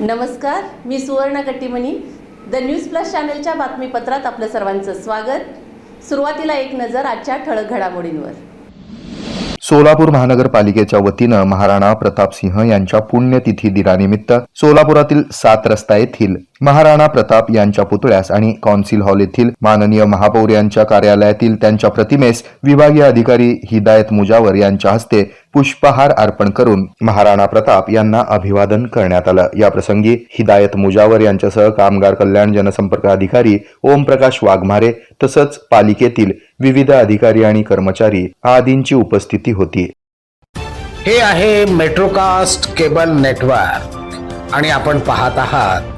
नमस्कार मी सुवर्ण Kattimani. The news plus चॅनलच्या बातमीपत्रात आपलं सर्वांचं स्वागत. सुरुवातीला एक नजर आजच्या ठळक घडामोडींवर. सोलापूर महानगरपालिकेच्या वतीनं महाराणा प्रतापसिंह यांच्या पुण्यतिथी दिनानिमित्त सोलापुरातील सात रस्ता येथील महाराणा प्रताप यांच्या पुतळ्यास आणि कौन्सिल हॉल येथील माननीय महापौर यांच्या कार्यालयातील त्यांच्या प्रतिमेस विभागीय अधिकारी हिदायत मुजावर यांच्या हस्ते पुष्पहार अर्पण करून महाराणा प्रताप यांना अभिवादन करण्यात आलं. या प्रसंगी हिदायत मुजावर यांच्यासह कामगार कल्याण जनसंपर्क अधिकारी ओमप्रकाश वाघमारे तसंच पालिकेतील विविध अधिकारी आणि कर्मचारी आदींची उपस्थिती होती. हे आहे मेट्रोकास्ट केबल नेटवर्क आणि आपण पाहत आहात